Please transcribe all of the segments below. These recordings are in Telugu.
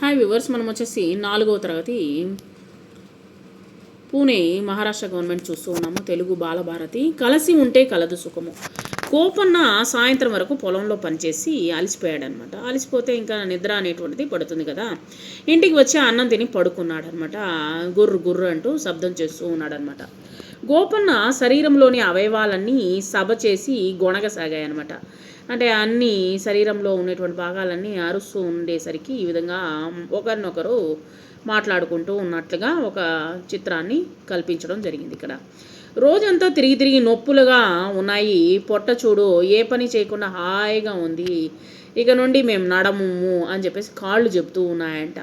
హాయ్ వివర్స్ మనం వచ్చేసి నాలుగవ తరగతి. పూణే మహారాష్ట్ర గవర్నమెంట్ చూస్తూ ఉన్నాము. తెలుగు బాలభారతి. కలిసి ఉంటే కలదు సుఖము. కోపన్న సాయంత్రం వరకు పొలంలో పనిచేసి అలసిపోయాడనమాట. అలసిపోతే ఇంకా నిద్ర అనేటువంటిది పడుతుంది కదా. ఇంటికి వచ్చి అన్నం తిని పడుకున్నాడనమాట. గుర్రు గుర్రు అంటూ శబ్దం చేస్తూ ఉన్నాడనమాట. గోపన్న శరీరంలోని అవయవాలన్నీ సభ చేసి గొణగసాగాయన్నమాట అంటే అన్ని శరీరంలో ఉన్నటువంటి భాగాలన్నీ అరుస్తూ ఉండేసరికి ఈ విధంగా ఒకరినొకరు మాట్లాడుకుంటూ ఉన్నట్లుగా ఒక చిత్రాన్ని కల్పించడం జరిగింది ఇక్కడ. రోజంతా తిరిగి తిరిగి నొప్పులుగా ఉన్నాయి. పొట్ట చూడు ఏ పని చేయకుండా హాయిగా ఉంది. ఇక నుండి మేము నడము అని చెప్పేసి కాళ్ళు చెబుతూ ఉన్నాయంట.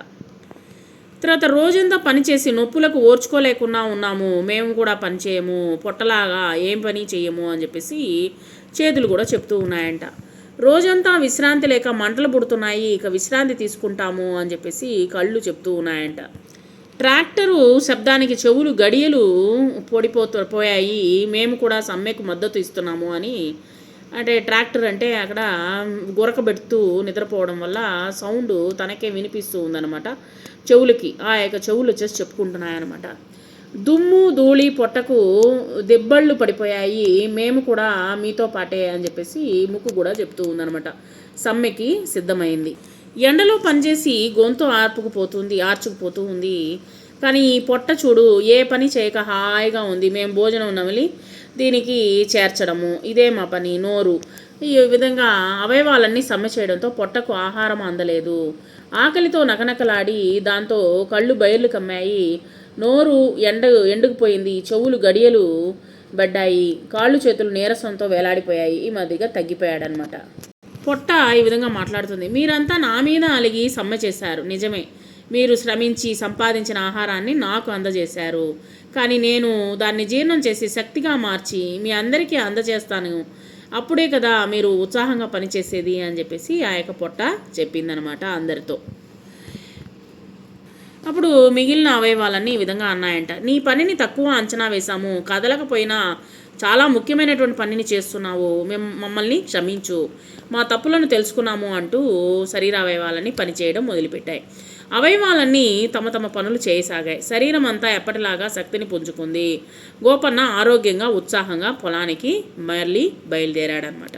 తర్వాత రోజంతా పనిచేసి నొప్పులకు ఓర్చుకోలేకుండా ఉన్నాము మేము కూడా పని చేయము పొట్టలాగా ఏం పని చేయము అని చెప్పేసి చేతులు కూడా చెప్తూ ఉన్నాయంట. రోజంతా విశ్రాంతి లేక మంటలు పుడుతున్నాయి ఇక విశ్రాంతి తీసుకుంటాము అని చెప్పేసి కళ్ళు చెప్తూ ఉన్నాయంట. ట్రాక్టరు శబ్దానికి చెవులు గడియలు పొడిపోతూ పోయాయి మేము కూడా సమ్మెకు మద్దతు ఇస్తున్నాము అని అంటే ట్రాక్టర్ అంటే అక్కడ గురకబెడుతూ నిద్రపోవడం వల్ల సౌండ్ తనకే వినిపిస్తూ ఉందన్నమాట. చెవులకి ఆ యొక్క చెవులు వచ్చేసి చెప్పుకుంటున్నాయన్నమాట. దుమ్ము ధూళి పొట్టకు దెబ్బళ్ళు పడిపోయాయి. మేము కూడా మీతో పాటే అని చెప్పేసి ముక్కు కూడా చెప్తూ ఉందన్నమాట. సమ్మెకి సిద్ధమైంది. ఎండలో పనిచేసి గొంతు ఆర్పుకుపోతుంది ఆర్చుకుపోతూ ఉంది. కానీ ఈ పొట్ట చూడు ఏ పని చేయక హాయిగా ఉంది. మేము భోజనం నమిలి దీనికి చేర్చడము ఇదే మా పని నోరు. ఈ విధంగా అవయవాలన్నీ సమ్మె చేయడంతో పొట్టకు ఆహారం అందలేదు. ఆకలితో నకనకలాడి దాంతో కళ్ళు బయర్లు కమ్మాయి నోరు ఎండ ఎండుకుపోయింది. చెవులు గడియలు పడ్డాయి కాళ్ళు చేతులు నీరసంతో వేలాడిపోయాయి. ఈ మధ్యగా తగ్గిపోయాడనమాట పొట్ట ఈ విధంగా మాట్లాడుతుంది. మీరంతా నా మీద అలిగి సమ్మె చేశారు. నిజమే. మీరు శ్రమించి సంపాదించిన ఆహారాన్ని నాకు అందజేశారు. కానీ నేను దాన్ని జీర్ణం చేసి శక్తిగా మార్చి మీ అందరికీ అందజేస్తాను. అప్పుడే కదా మీరు ఉత్సాహంగా పనిచేసేది అని చెప్పేసి ఆ యొక్క పొట్ట చెప్పిందనమాట అందరితో. అప్పుడు మిగిలిన అవయవాలన్నీ ఈ విధంగా అన్నాయంట. నీ పనిని తక్కువ అంచనా వేశాము. కదలకపోయినా చాలా ముఖ్యమైనటువంటి పనిని చేస్తున్నావు. మేము మమ్మల్ని క్షమించు. మా తప్పులను తెలుసుకున్నాము అంటూ శరీర అవయవాలన్నీ పనిచేయడం మొదలుపెట్టాయి. అవయవాలన్నీ తమ తమ పనులు చేయసాగాయి. శరీరం అంతా ఎప్పటిలాగా శక్తిని పుంజుకుంది. గోపన్న ఆరోగ్యంగా ఉత్సాహంగా పొలానికి మళ్ళీ బయలుదేరాడనమాట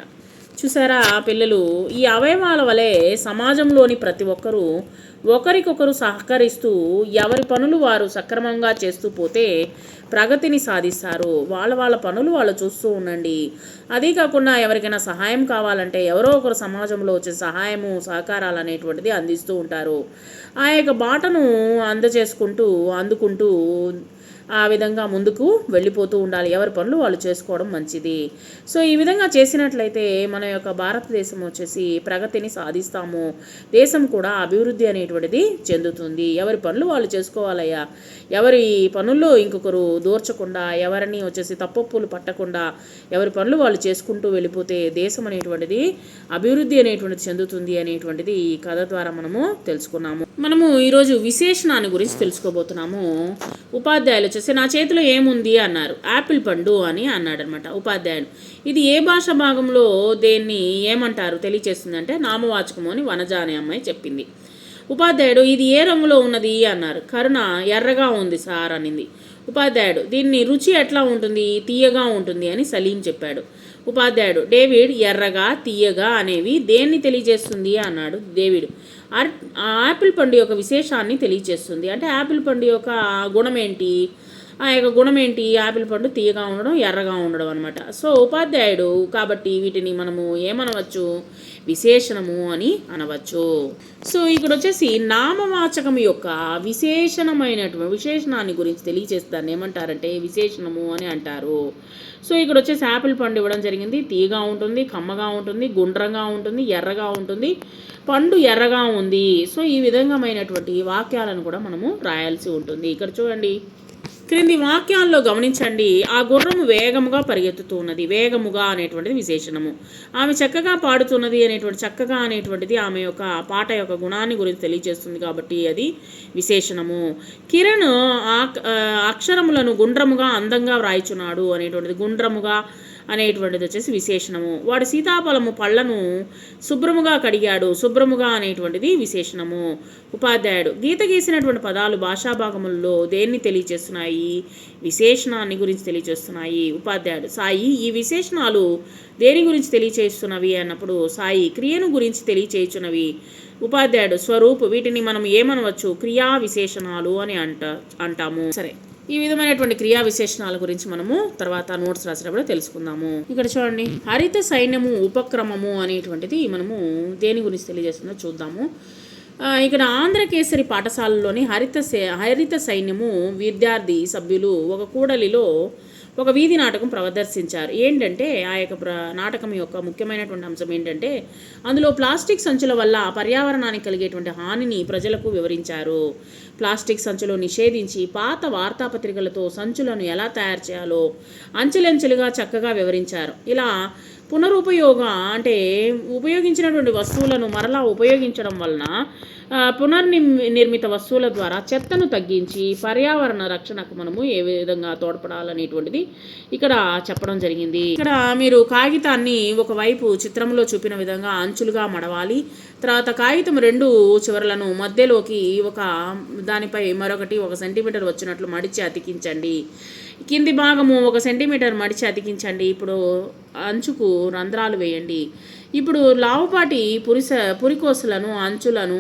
చూసారా పిల్లలు? ఈ అవయవాల వలె సమాజంలోని ప్రతి ఒక్కరూ ఒకరికొకరు సహకరిస్తూ ఎవరి పనులు వారు సక్రమంగా చేస్తూ పోతే ప్రగతిని సాధిస్తారు. వాళ్ళ వాళ్ళ పనులు వాళ్ళు చూస్తూ ఉండండి. అదే కాకుండా ఎవరికైనా సహాయం కావాలంటే ఎవరో ఒకరు సమాజంలో వచ్చే సహాయము సహకారాలు అనేటువంటిది అందిస్తూ ఉంటారు. ఆ యొక్క బాటను అందజేసుకుంటూ అందుకుంటూ ఆ విధంగా ముందుకు వెళ్ళిపోతూ ఉండాలి. ఎవరి పనులు వాళ్ళు చేసుకోవడం మంచిది. సో ఈ విధంగా చేసినట్లయితే మన యొక్క భారతదేశం వచ్చేసి ప్రగతిని సాధిస్తాము. దేశం కూడా అభివృద్ధి అనేటువంటిది చెందుతుంది. ఎవరి పనులు వాళ్ళు చేసుకోవాలయ్యా? ఎవరి పనుల్లో ఇంకొకరు దూర్చకుండా ఎవరిని వచ్చేసి తప్పొప్పులు పట్టకుండా ఎవరి పనులు వాళ్ళు చేసుకుంటూ వెళ్ళిపోతే దేశం అనేటువంటిది అభివృద్ధి అనేటువంటిది చెందుతుంది అనేటువంటిది ఈ కథ ద్వారా మనము తెలుసుకున్నాము. మనము ఈరోజు విశేషణాన్ని గురించి తెలుసుకోబోతున్నాము. ఉపాధ్యాయులు వచ్చేసి నా చేతిలో ఏముంది? అన్నారు. యాపిల్ పండు అని అన్నాడనమాట ఉపాధ్యాయుడు ఇది ఏ భాష భాగంలో దేన్ని ఏమంటారు తెలియచేస్తుందంటే నామవాచకము అని వనజ అనే అమ్మాయి చెప్పింది. ఉపాధ్యాయుడు ఇది ఏ రంగులో ఉన్నది? అన్నారు. కరుణ ఎర్రగా ఉంది సార్ అనింది. ఉపాధ్యాయుడు దీన్ని రుచి ఎట్లా ఉంటుంది? తీయగా ఉంటుంది అని సలీం చెప్పాడు. ఉపాధ్యాయుడు. డేవిడ్ ఎర్రగా తీయగా అనేవి దేన్ని తెలియజేస్తుంది? అన్నాడు డేవిడ్. ఆర్ ఆపిల్ పండు యొక్క విశేషాన్ని తెలియజేస్తుంది. అంటే యాపిల్ పండు యొక్క గుణం ఏంటి? ఆ యొక్క గుణం ఏంటి? యాపిల్ పండు తీయగా ఉండడం ఎర్రగా ఉండడం అనమాట సో ఉపాధ్యాయుడు కాబట్టి వీటిని మనము ఏమనవచ్చు? విశేషణము అని అనవచ్చు. సో ఇక్కడ వచ్చేసి నామవాచకం యొక్క విశేషణమైనటువంటి విశేషణాన్ని గురించి తెలియజేస్తాను ఏమంటారంటే విశేషణము అని అంటారు. సో ఇక్కడ వచ్చేసి యాపిల్ పండు ఇవ్వడం జరిగింది. తీగా ఉంటుంది కమ్మగా ఉంటుంది గుండ్రంగా ఉంటుంది ఎర్రగా ఉంటుంది. పండు ఎర్రగా ఉంది. సో ఈ విధంగామైనటువంటి వాక్యాలను కూడా మనము రాయాల్సి ఉంటుంది. ఇక్కడ చూడండి. క్రింది వాక్యాల్లో గమనించండి. ఆ గుర్రము వేగముగా పరిగెత్తుతున్నది. వేగముగా అనేటువంటిది విశేషణము. ఆమె చక్కగా పాడుతున్నది అనేటువంటి చక్కగా అనేటువంటిది ఆమె యొక్క పాట యొక్క గుణాన్ని గురించి తెలియజేస్తుంది కాబట్టి అది విశేషణము. కిరణ్ ఆ అక్షరములను గుండ్రముగా అందంగా వ్రాయిచున్నాడు అనేటువంటిది. గుండ్రముగా అనేటువంటిది వచ్చేసి విశేషణము. వాడు సీతాఫలము పళ్ళను శుభ్రముగా కడిగాడు. శుభ్రముగా అనేటువంటిది విశేషణము. ఉపాధ్యాయుడు గీత గీసినటువంటి పదాలు భాషాభాగముల్లో దేన్ని తెలియచేస్తున్నాయి విశేషణాన్ని గురించి తెలియచేస్తున్నాయి ఉపాధ్యాయుడు సాయి ఈ విశేషణాలు దేని గురించి తెలియచేస్తున్నవి అన్నప్పుడు సాయి క్రియను గురించి తెలియచేయుచున్నవి. ఉపాధ్యాయుడు స్వరూపు వీటిని మనం ఏమనవచ్చు? క్రియా విశేషణాలు అని అంట అంటాము. సరే. ఈ విధమైనటువంటి క్రియా విశేషణాల గురించి మనము తర్వాత నోట్స్ రాసేటప్పుడు తెలుసుకుందాము. ఇక్కడ చూడండి. హరిత సైన్యము ఉపక్రమము అనేటువంటిది మనము దేని గురించి తెలియజేస్తుందో చూద్దాము. ఇక్కడ ఆంధ్రకేసరి పాఠశాలలోని హరిత సే- హరిత సైన్యము విద్యార్థి సభ్యులు ఒక కూడలిలో ఒక వీధి నాటకం ప్రదర్శించారు. ఏంటంటే ఆ యొక్క నాటకం యొక్క ముఖ్యమైనటువంటి అంశం ఏంటంటే అందులో ప్లాస్టిక్ సంచుల వల్ల పర్యావరణానికి కలిగేటువంటి హానిని ప్రజలకు వివరించారు. ప్లాస్టిక్ సంచులు నిషేధించి పాత వార్తాపత్రికలతో సంచులను ఎలా తయారు చేయాలో అంచెలంచెలుగా చక్కగా వివరించారు. ఇలా పునరుపయోగ అంటే ఉపయోగించినటువంటి వస్తువులను మరలా ఉపయోగించడం వలన పునర్ని నిర్మిత వస్తువుల ద్వారా చెత్తను తగ్గించి పర్యావరణ రక్షణకు మనము ఏ విధంగా తోడ్పడాలనేటువంటిది ఇక్కడ చెప్పడం జరిగింది. ఇక్కడ మీరు కాగితాన్ని ఒకవైపు చిత్రంలో చూపిన విధంగా అంచులుగా మడవాలి. తర్వాత కాగితం రెండు చివరలను మధ్యలోకి ఒక దానిపై మరొకటి ఒక సెంటీమీటర్ వచ్చినట్లు మడిచి అతికించండి. కింది భాగము ఒక సెంటీమీటర్ మడిచి అతికించండి. ఇప్పుడు అంచుకు రంధ్రాలు వేయండి. ఇప్పుడు లావుపాటి పురిస పురికోసలను అంచులను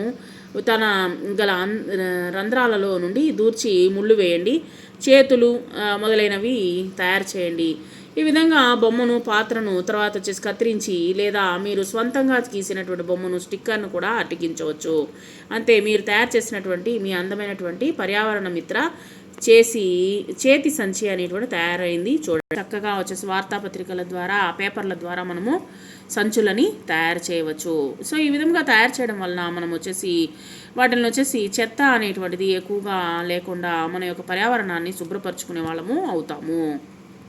తన గల రంధ్రాలలో నుండి దూర్చి ముళ్ళు వేయండి. చేతులు మొదలైనవి తయారు చేయండి. ఈ విధంగా బొమ్మను పాత్రను తర్వాత వచ్చేసి కత్తిరించి లేదా మీరు స్వంతంగా గీసినటువంటి బొమ్మను స్టిక్కర్ను కూడా అతికించవచ్చు. అంతే మీరు తయారు చేసినటువంటి మీ అందమైనటువంటి పర్యావరణ మిత్ర చేసి చేతి సంచి అనేటువంటి తయారైంది. చూడండి. చక్కగా వచ్చేసి వార్తాపత్రికల ద్వారా పేపర్ల ద్వారా మనము సంచులని తయారు చేయవచ్చు. సో ఈ విధంగా తయారు చేయడం వలన మనం వచ్చేసి వాటిని వచ్చేసి చెత్త అనేటువంటిది ఎక్కువగా లేకుండా మన యొక్క పర్యావరణాన్ని శుభ్రపరచుకునే వాళ్ళము అవుతాము.